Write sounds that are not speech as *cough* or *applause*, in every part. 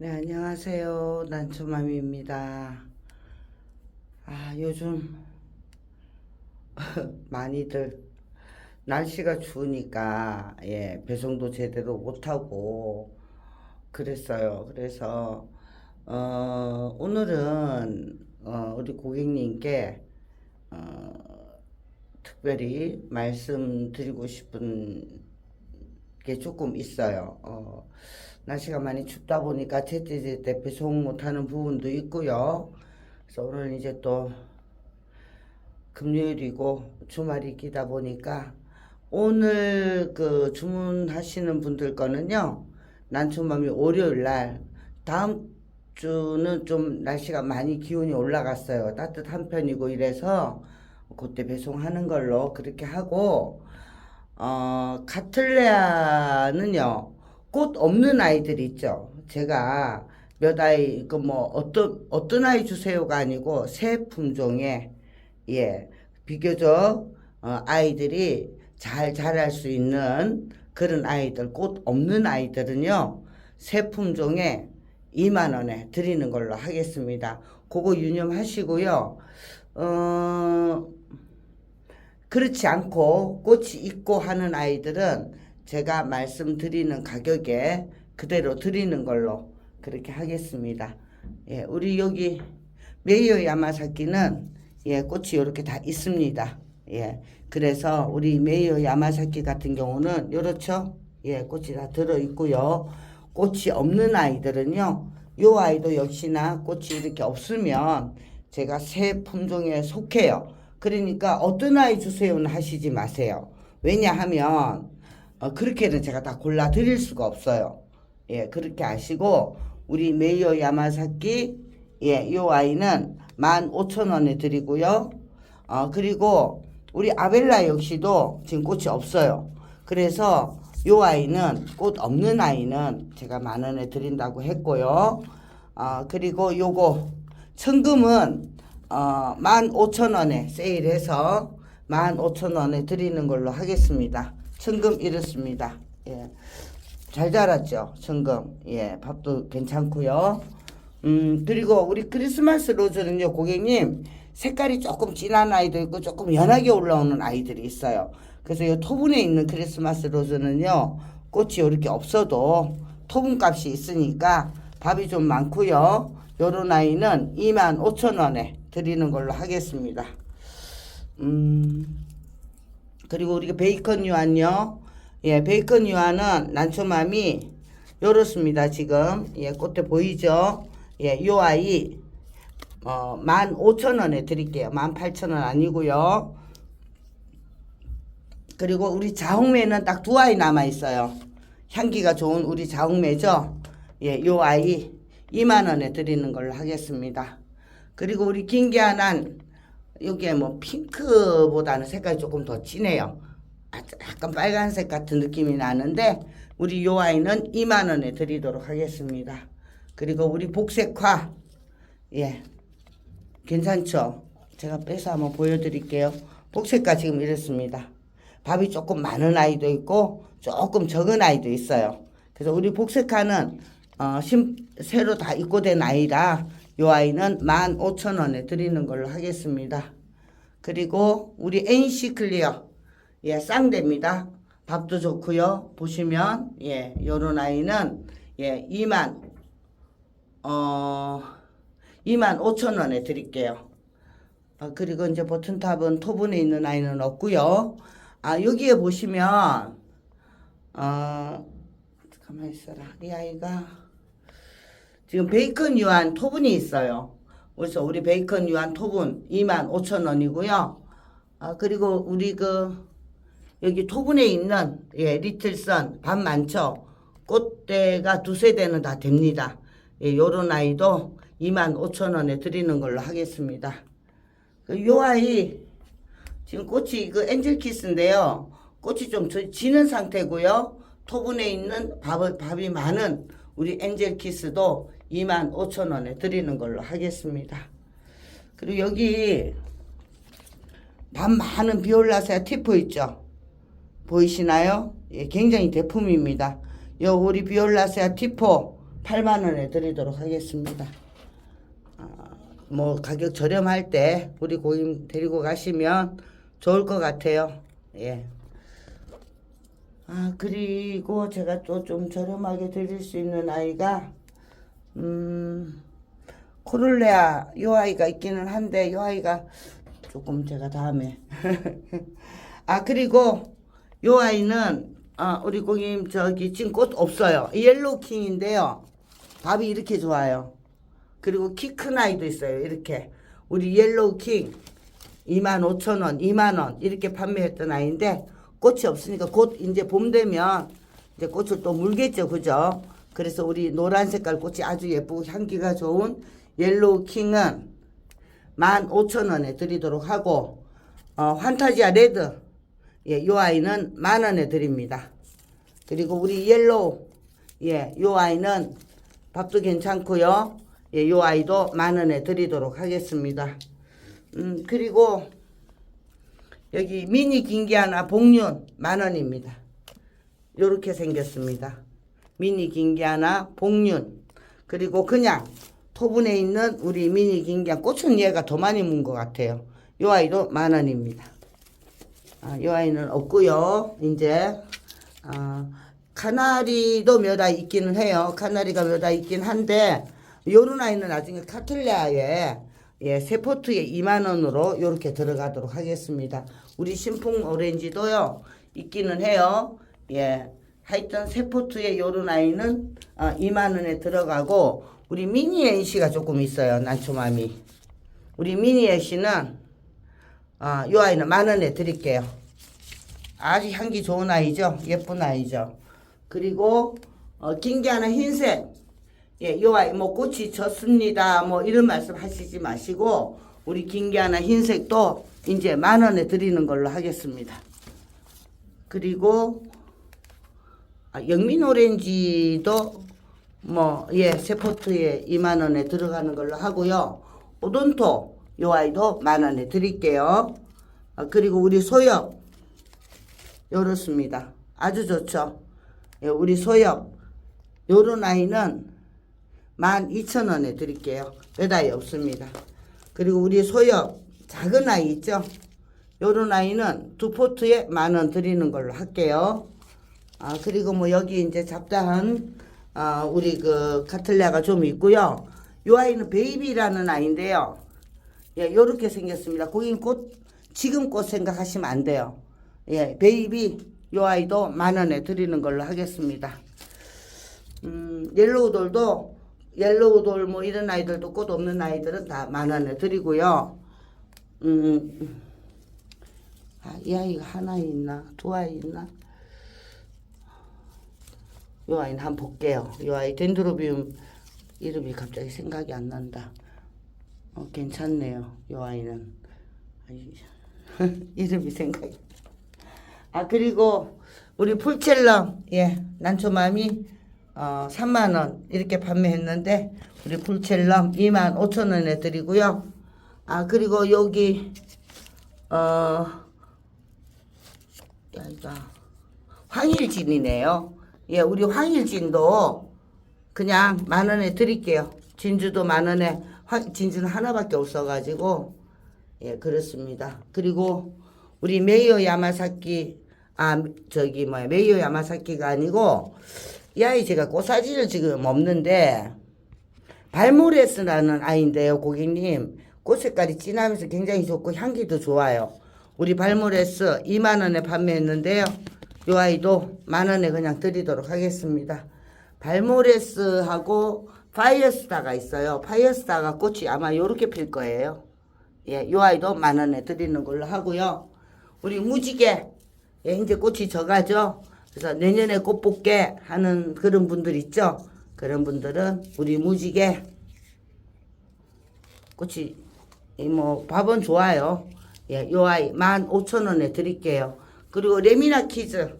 네, 안녕하세요. 난초맘입니다. 아, 요즘 *laughs* 많이들 날씨가 추우니까 예, 배송도 제대로 못 하고 그랬어요. 그래서 어, 오늘은 어, 우리 고객님께 어, 특별히 말씀드리고 싶은 게 조금 있어요. 어, 날씨가 많이 춥다 보니까 제때제때 배송 못하는 부분도 있고요. 그래서 오늘 이제 또 금요일이고 주말이기다 보니까 오늘 그 주문하시는 분들 거는요. 난초맘이 월요일 날 다음 주는 좀 날씨가 많이 기온이 올라갔어요. 따뜻한 편이고 이래서 그때 배송하는 걸로 그렇게 하고 어, 카틀레아는요, 꽃 없는 아이들 있죠. 제가 몇 아이, 그 뭐, 어떤, 어떤 아이 주세요가 아니고, 새 품종의, 예, 비교적, 어, 아이들이 잘 자랄 수 있는 그런 아이들, 꽃 없는 아이들은요, 새 품종에 2만원에 드리는 걸로 하겠습니다. 그거 유념하시고요, 어, 그렇지 않고 꽃이 있고 하는 아이들은 제가 말씀드리는 가격에 그대로 드리는 걸로 그렇게 하겠습니다. 예, 우리 여기 메이어 야마사키는 예, 꽃이 이렇게 다 있습니다. 예, 그래서 우리 메이어 야마사키 같은 경우는 이렇죠. 예, 꽃이 다 들어 있고요. 꽃이 없는 아이들은요. 요 아이도 역시나 꽃이 이렇게 없으면 제가 새 품종에 속해요. 그러니까 어떤 아이 주세요는 하시지 마세요. 왜냐하면 어, 그렇게는 제가 다 골라 드릴 수가 없어요. 예, 그렇게 아시고 우리 메이어 야마사키 예, 요 아이는 15,000원에 드리고요. 어, 그리고 우리 아벨라 역시도 지금 꽃이 없어요. 그래서 요 아이는 꽃 없는 아이는 제가 만 원에 드린다고 했고요. 어, 그리고 요거 천금은 어, 15,000원에 세일해서 15,000원에 드리는 걸로 하겠습니다. 천금 이렇습니다. 예. 잘 자랐죠, 천금. 예, 밥도 괜찮고요. 음, 그리고 우리 크리스마스 로즈는요, 고객님, 색깔이 조금 진한 아이도 있고 조금 연하게 올라오는 아이들이 있어요. 그래서 이 토분에 있는 크리스마스 로즈는요, 꽃이 이렇게 없어도 토분 값이 있으니까 밥이 좀 많고요. 요런 아이는 25,000원에 드리는 걸로 하겠습니다. 음, 그리고 우리가 베이컨 유한요. 예, 베이컨 유한은 난초맘이 요렇습니다. 지금. 예, 꽃에 보이죠? 예, 요 아이, 어, 15,000원에 드릴게요. 18,000원 아니고요. 그리고 우리 자홍매는 딱 두 아이 남아 있어요. 향기가 좋은 우리 자홍매죠? 예, 요 아이 2만 원에 드리는 걸로 하겠습니다. 그리고 우리 김기아는 여기에 뭐 핑크보다는 색깔이 조금 더 진해요. 아, 약간 빨간색 같은 느낌이 나는데 우리 요 아이는 2만 원에 드리도록 하겠습니다. 그리고 우리 복색화 예 괜찮죠? 제가 빼서 한번 보여드릴게요. 복색화 지금 이렇습니다. 밥이 조금 많은 아이도 있고 조금 적은 아이도 있어요. 그래서 우리 복색화는 어, 심, 새로 다 입고된 아이라 요 아이는 15,000원에 드리는 걸로 하겠습니다. 그리고 우리 NC 클리어 예, 쌍대입니다. 밥도 좋고요. 보시면 예, 요런 아이는 예, 2만 어 2만 5천 원에 드릴게요. 아, 그리고 이제 버튼탑은 토분에 있는 아이는 없고요. 아, 여기에 보시면 어 가만히 있어라. 이 아이가 지금 베이컨 유한 토분이 있어요. 그래서 우리 베이컨 유한 토분 2만 5천 원이고요. 아, 그리고 우리 그 여기 토분에 있는 예, 리틀선 밥 많죠. 꽃대가 두세 대는 다 됩니다. 예, 요런 아이도 2만 5천 원에 드리는 걸로 하겠습니다. 그 요 아이 지금 꽃이 그 엔젤 키스인데요. 꽃이 좀 저- 지는 상태고요. 토분에 있는 밥, 밥이 많은 우리 엔젤 키스도 2만 5천 원에 드리는 걸로 하겠습니다. 그리고 여기 밥 많은 비올라세아 티포 있죠? 보이시나요? 예, 굉장히 대품입니다. 요 우리 비올라세아 티포 8만 원에 드리도록 하겠습니다. 아, 뭐 가격 저렴할 때 우리 고객님 데리고 가시면 좋을 것 같아요. 예. 아 그리고 제가 또 좀 저렴하게 드릴 수 있는 아이가 음 코를레아 요 아이가 있기는 한데 요 아이가 조금 제가 다음에. *laughs* 아 그리고 요 아이는 아 우리 고객님 저기 지금 꽃 없어요. 옐로우 킹인데요. 밥이 이렇게 좋아요. 그리고 키 큰 아이도 있어요. 이렇게. 우리 옐로우 킹 25,000원 2만원 이렇게 판매했던 아이인데 꽃이 없으니까 곧 이제 봄 되면 이제 꽃을 또 물겠죠. 그죠 그래서 우리 노란 색깔 꽃이 아주 예쁘고 향기가 좋은 옐로우 킹은 15,000원에 드리도록 하고 어, 환타지아 레드 예, 요 아이는 만 원에 드립니다. 그리고 우리 옐로우 예, 요 아이는 밥도 괜찮고요. 예, 요 아이도 만 원에 드리도록 하겠습니다. 음, 그리고 여기 미니 긴기 하나 복륜 만 원입니다. 요렇게 생겼습니다. 미니 긴기 하나 복륜 그리고 그냥 토분에 있는 우리 미니 긴기 꽃은 얘가 더 많이 문 것 같아요. 요 아이도 만 원입니다. 아, 요 아이는 없고요. 이제 아, 카나리도 몇 아이 있기는 해요. 카나리가 몇 아이 있긴 한데 요런 아이는 나중에 카틀레아에 예, 세포트에 2만 원으로 요렇게 들어가도록 하겠습니다. 우리 신풍 오렌지도요. 있기는 해요. 예. 하여튼 세포트에 요런 아이는 어, 2만 원에 들어가고 우리 미니 NC가 조금 있어요. 난초맘이. 우리 미니 NC는 아, 요 아이는 만 원에 드릴게요. 아주 향기 좋은 아이죠. 예쁜 아이죠. 그리고 어, 긴게 하나 흰색. 예, 요 아이 뭐 꽃이 졌습니다. 뭐 이런 말씀 하시지 마시고 우리 긴게 하나 흰색도 이제 만 원에 드리는 걸로 하겠습니다. 그리고 아, 영민 오렌지도 뭐 예, 세포트에 2만 원에 들어가는 걸로 하고요. 오돈토 요 아이도 만 원에 드릴게요. 아, 그리고 우리 소엽 요렇습니다. 아주 좋죠. 예, 우리 소엽 요런 아이는 12,000원에 드릴게요. 몇 아이 없습니다. 그리고 우리 소엽 작은 아이 있죠? 요런 아이는 두 포트에 만 원 드리는 걸로 할게요. 아, 그리고 뭐 여기 이제 잡다한 아, 우리 그 카틀레아가 좀 있고요. 요 아이는 베이비라는 아이인데요. 예, 요렇게 생겼습니다. 고객님 꽃, 지금 꽃 생각하시면 안 돼요. 예, 베이비, 요 아이도 만 원에 드리는 걸로 하겠습니다. 음, 옐로우돌도, 옐로우돌 뭐 이런 아이들도 꽃 없는 아이들은 다 만 원에 드리고요. 음, 아, 이 아이가 하나 있나? 두 아이 있나? 요 아이는 한번 볼게요. 요 아이 덴드로비움 이름이 갑자기 생각이 안 난다. 어, 괜찮네요. 요 아이는. 아이, *laughs* 이름이 생각이. 아, 그리고 우리 풀첼럼, 예, 난초맘이 어, 3만원 이렇게 판매했는데, 우리 풀첼럼 2만 5천원에 드리고요. 아, 그리고 여기, 어, 여기가 황일진이네요. 예, 우리 황일진도 그냥 만 원에 드릴게요. 진주도 만 원에, 황, 진주는 하나밖에 없어가지고, 예, 그렇습니다. 그리고 우리 메이오 야마사키, 아, 저기 뭐야, 메이오 야마사키가 아니고, 이 아이 제가 꽃사진을 지금 없는데, 발모레스라는 아이인데요, 고객님. 꽃 색깔이 진하면서 굉장히 좋고 향기도 좋아요. 우리 발모레스 2만 원에 판매했는데요. 이 아이도 만 원에 그냥 드리도록 하겠습니다. 발모레스하고 파이어스타가 있어요. 파이어스타가 꽃이 아마 요렇게 필 거예요. 예, 이 아이도 만 원에 드리는 걸로 하고요. 우리 무지개, 예, 이제 꽃이 져가죠. 그래서 내년에 꽃 뽑게 하는 그런 분들 있죠. 그런 분들은 우리 무지개 꽃이 이뭐 밥은 좋아요. 예, 요 아이 만 오천 원에 드릴게요. 그리고 레미나 키즈.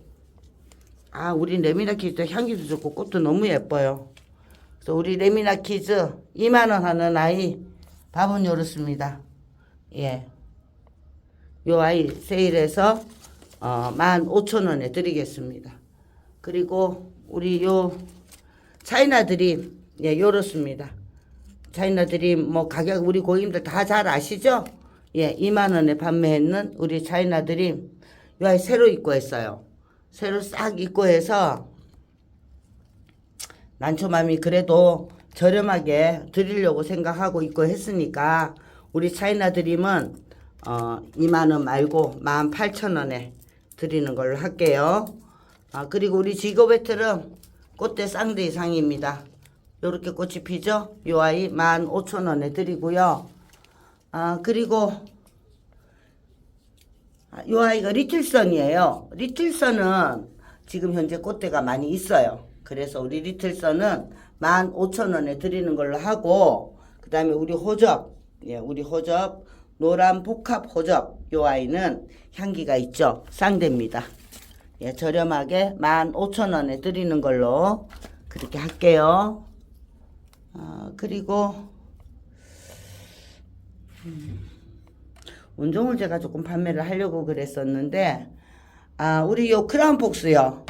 아, 우리 레미나 키즈 향기도 좋고 꽃도 너무 예뻐요. 그래서 우리 레미나 키즈 2만 원 하는 아이 밥은 요렇습니다. 예. 요 아이 세일해서 어, 만 오천 원에 드리겠습니다. 그리고 우리 요 차이나 드림 예, 요렇습니다. 차이나들이 뭐 가격 우리 고객님들 다 잘 아시죠? 예, 2만 원에 판매했는 우리 차이나들이 요 아이 새로 입고 했어요. 새로 싹 입고 해서 난초맘이 그래도 저렴하게 드리려고 생각하고 있고 했으니까 우리 차이나 드림은 어 2만 원 말고 18,000원에 드리는 걸로 할게요. 아 그리고 우리 지고배틀은 꽃대 쌍대 이상입니다. 요렇게 꽃이 피죠? 요 아이 15,000원에 드리고요. 아 그리고 아, 요 아이가 리틀선이에요. 리틀선은 지금 현재 꽃대가 많이 있어요. 그래서 우리 리틀선은 15,000원에 드리는 걸로 하고 그 다음에 우리 호접 예, 우리 호접 노란 복합 호접 요 아이는 향기가 있죠. 쌍대입니다. 예, 저렴하게 15,000원에 드리는 걸로 그렇게 할게요. 아, 그리고 운종을 제가 조금 판매를 하려고 그랬었는데 아 우리 요 크라운 폭스요.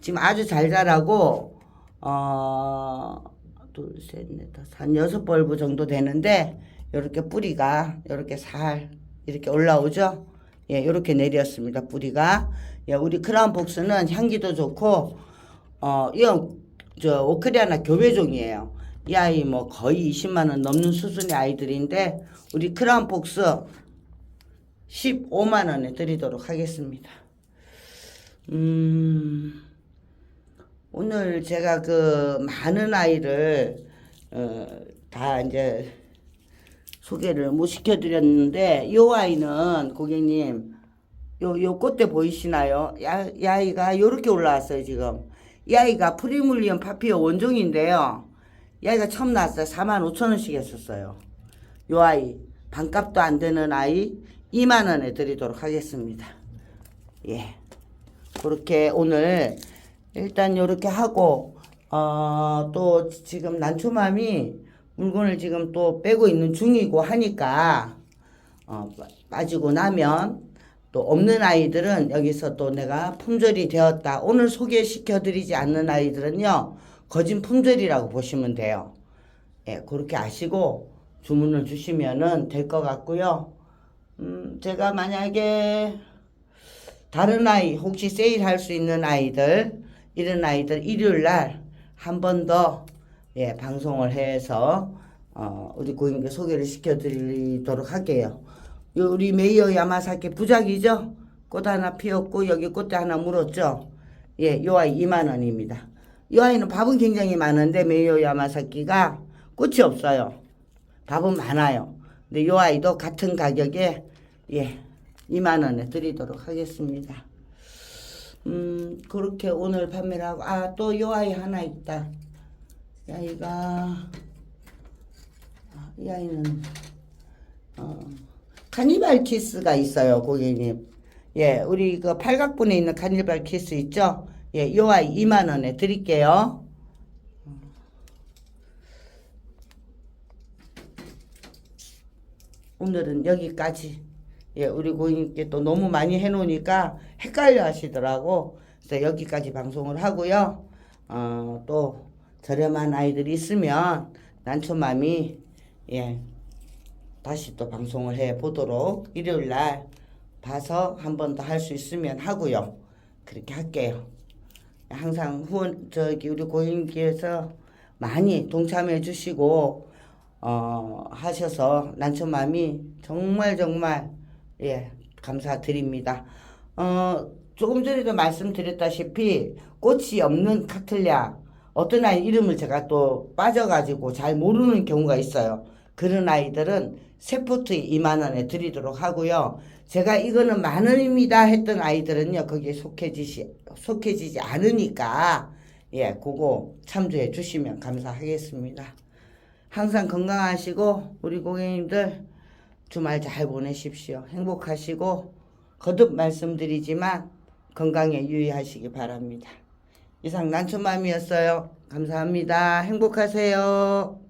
지금 아주 잘 자라고 어 둘 셋 넷 다섯 한 여섯 벌브 정도 되는데 요렇게 뿌리가 요렇게 살 이렇게 올라오죠? 예 요렇게 내렸습니다 뿌리가. 예 우리 크라운 폭스는 향기도 좋고 어이저 오크리아나 교배종이에요. 이 아이 뭐 거의 20만 원 넘는 수준의 아이들인데 우리 크라운 폭스 15만 원에 드리도록 하겠습니다. 음, 오늘 제가 그 많은 아이를 어, 다 이제 소개를 못 시켜드렸는데 이 아이는 고객님 요, 요 꽃대 보이시나요? 야, 이 아이가 요렇게 올라왔어요 지금 이 아이가 프리물리엄 파피어 원종인데요 이 아이가 처음 나왔어요 4만 5천 원씩 했었어요 요 아이 반값도 안 되는 아이 2만 원에 드리도록 하겠습니다. 예. 그렇게 오늘 일단 요렇게 하고 어, 또 지금 난초맘이 물건을 지금 또 빼고 있는 중이고 하니까 어, 빠- 빠지고 나면 또 없는 아이들은 여기서 또 내가 품절이 되었다. 오늘 소개시켜 드리지 않는 아이들은요. 거진 품절이라고 보시면 돼요. 예, 그렇게 아시고 주문을 주시면은 될 것 같고요. 음, 제가 만약에 다른 아이 혹시 세일할 수 있는 아이들 이런 아이들 일요일 날 한 번 더 예, 방송을 해서 어, 우리 고객님께 소개를 시켜드리도록 할게요. 요 우리 메이어 야마사키 부작이죠? 꽃 하나 피었고 여기 꽃대 하나 물었죠? 예, 요 아이 2만 원입니다. 이 아이는 밥은 굉장히 많은데 메이어 야마사키가 꽃이 없어요. 밥은 많아요. 근데 요 아이도 같은 가격에 예 2만 원에 드리도록 하겠습니다. 음 그렇게 오늘 판매를 하고 아 또 요 아이 하나 있다. 이 아이가 아, 이 아이는 어 카니발 키스가 있어요 고객님. 예 우리 그 팔각분에 있는 카니발 키스 있죠? 예 요 아이 2만 원에 드릴게요. 오늘은 여기까지. 예, 우리 고객님께 또 너무 많이 해놓으니까 헷갈려 하시더라고. 그래서 여기까지 방송을 하고요. 어, 또 저렴한 아이들이 있으면 난초맘이 예, 다시 또 방송을 해 보도록 일요일 날 봐서 한 번 더 할 수 있으면 하고요. 그렇게 할게요. 항상 후원 저기 우리 고객님께서 많이 동참해 주시고 어 하셔서 난초맘이 정말 정말 예 감사드립니다. 어 조금 전에도 말씀드렸다시피 꽃이 없는 카틀리아 어떤 아이 이름을 제가 또 빠져가지고 잘 모르는 경우가 있어요. 그런 아이들은 세포트 2만 원에 드리도록 하고요. 제가 이거는 만 원입니다 했던 아이들은요 거기에 속해지시 속해지지 않으니까 예 그거 참조해 주시면 감사하겠습니다. 항상 건강하시고 우리 고객님들 주말 잘 보내십시오. 행복하시고 거듭 말씀드리지만 건강에 유의하시기 바랍니다. 이상 난초맘이었어요. 감사합니다. 행복하세요.